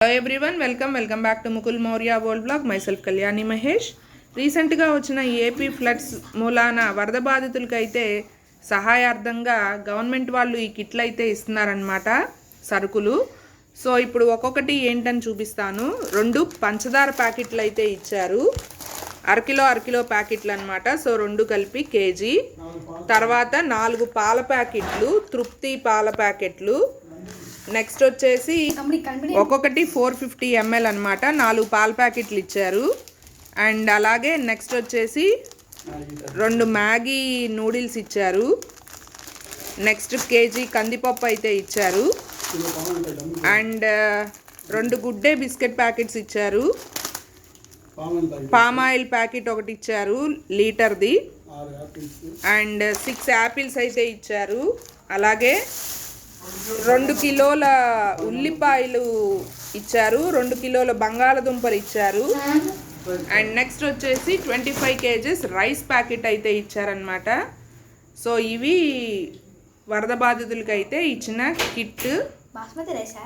Hello everyone welcome welcome back to Mukul Maurya world blog myself Kalyani Mahesh రీసెంట్గా వచ్చిన AP floods మూలాన వరద బాధితులకైతే సహాయార్థంగా government వాళ్ళు ఈ కిట్లు అయితే ఇస్తున్నారనమాట సరుకులు. సో ఇప్పుడు ఒక్కొక్కటి ఏంటని చూపిస్తాను. రెండు పంచదార ప్యాకెట్లు అయితే ఇచ్చారు. అరకిలో అరకిలో ప్యాకెట్లు అనమాట సో రెండు కలిపి కేజీ. తర్వాత నాలుగు పాల ప్యాకెట్లు తృప్తి పాల ప్యాకెట్లు నెక్స్ట్ వచ్చేసి ఒక్కొక్కటి ఫోర్ ఫిఫ్టీ ఎంఎల్ అనమాట నాలుగు పాల ప్యాకెట్లు ఇచ్చారు. అండ్ అలాగే నెక్స్ట్ వచ్చేసి రెండు మ్యాగీ నూడిల్స్ ఇచ్చారు. నెక్స్ట్ కేజీ కందిపప్పు అయితే ఇచ్చారు. అండ్ రెండు గుడ్డే బిస్కెట్ ప్యాకెట్స్ ఇచ్చారు. పామ్ ఆయిల్ ప్యాకెట్ ఒకటి ఇచ్చారు లీటర్ది. అండ్ సిక్స్ యాపిల్స్ అయితే ఇచ్చారు. అలాగే రెండు కిలోల ఉల్లిపాయలు ఇచ్చారు రెండు కిలోల బంగాళదుంపలు ఇచ్చారు. అండ్ నెక్స్ట్ వచ్చేసి twenty five K Gs rice packet అయితే ఇచ్చారనమాట సో ఇవి వరద బాధితులకైతే ఇచ్చిన కిట్. బాస్మతి రైసా?